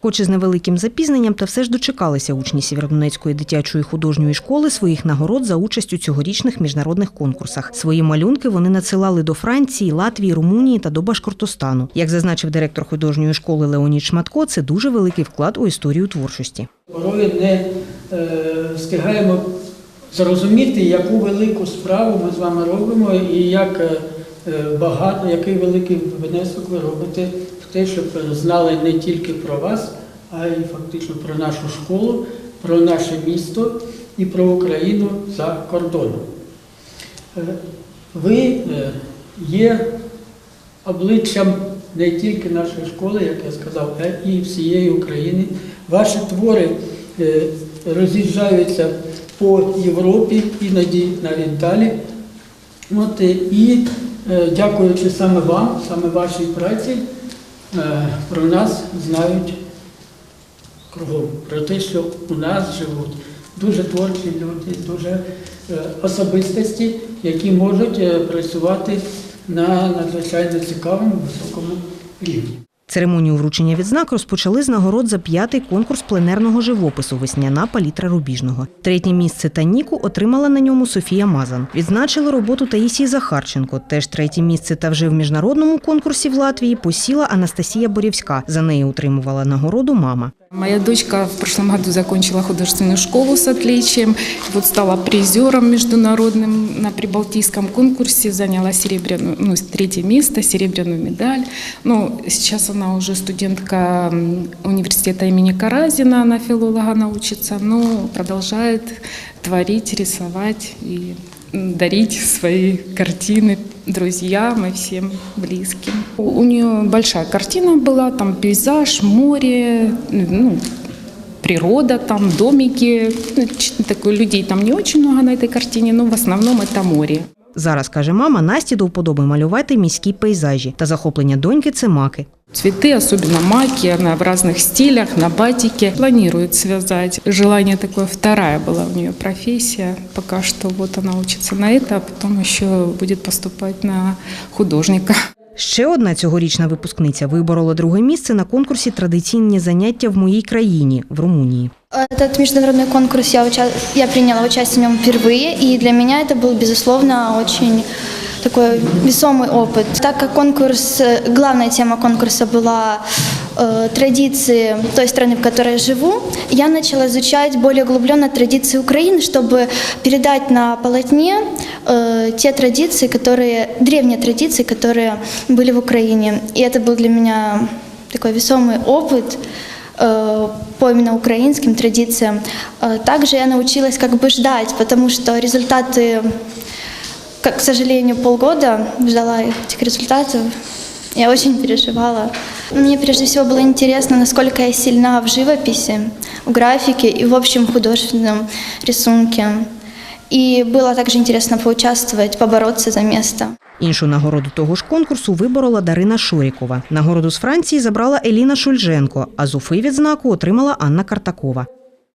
Хоч з невеликим запізненням, та все ж дочекалися учні Сєвєродонецької дитячої художньої школи своїх нагород за участь у цьогорічних міжнародних конкурсах. Свої малюнки вони надсилали до Франції, Латвії, Румунії та до Башкортостану. Як зазначив директор художньої школи Леонід Шматко, це дуже великий вклад у історію творчості. Порою не е, встигаємо зрозуміти, яку велику справу ми з вами робимо, і як е, багато, який великий внесок ви робите те, щоб знали не тільки про вас, а й фактично про нашу школу, про наше місто і про Україну за кордоном. Е, Ви е, є обличчям не тільки нашої школи, як я сказав, а і всієї України. Ваші твори е, роз'їжджаються по Європі, іноді навіть далі. От, е, і е, дякуючи саме вам, саме вашій праці, е, про нас знають кругом, про те, що у нас живуть дуже творчі люди, дуже е, особистості, які можуть е, працювати на надзвичайно цікавому високому рівні. Церемонію вручення відзнак розпочали з нагород за п'ятий конкурс пленерного живопису Весняна палітра рубіжного. Третє місце та Ніку отримала на ньому Софія Мазан. Відзначили роботу Таїсії Захарченко. Теж третє місце та вже в міжнародному конкурсі в Латвії посіла Анастасія Борівська. За неї отримувала нагороду мама. Моя дочка в прошлом году закончила художественную школу с отличием, вот стала призером международным на прибалтийском конкурсе, заняла серебряную, ну, третье место, серебряную медаль. Ну, сейчас она уже студентка университета имени Каразина, она филолога научится, но продолжает творить, рисовать и дарить свои картины друзьям и всем близким. У у нее большая картина была, там пейзаж, море, ну, природа, там домики. Ну, ч- такой, людей там не очень много на этой картине, но в основном это море. Зараз каже мама, Насті до вподоби малювати міські пейзажі та захоплення доньки це маки. Цветы, особенно маки, она в разных стилях, на батике. Планирует связать. Желание такое, вторая была у нее профессия. Пока что вот она учится на это, а потом еще будет поступать на художника. Ще одна цьогорічна випускниця виборола друге місце на конкурсі Традиційні заняття в моїй країні в Румунії. Этот международный конкурс я, уча... я приняла участие в нем впервые, и для меня это был, безусловно, очень такой весомый опыт. Так как конкурс, э, главная тема конкурса была Э, традиции той страны, в которой я живу, я начала изучать более углубленно традиции Украины, чтобы передать на полотне э, те традиции, которые, древние традиции, которые были в Украине. И это был для меня такой весомый опыт э, по именно украинским традициям. Э, Также я научилась как бы ждать, потому что результаты, как, к сожалению, полгода ждала этих результатов. Я очень переживала. Мне прежде всего было интересно, насколько я сильна в живописи, в графике и в общем художественном рисунке. І було також цікаво поучаствувати, поборотися за місце. Іншу нагороду того ж конкурсу виборола Дарина Шорікова. Нагороду з Франції забрала Еліна Шульженко, а зуфи відзнаку отримала Анна Картакова.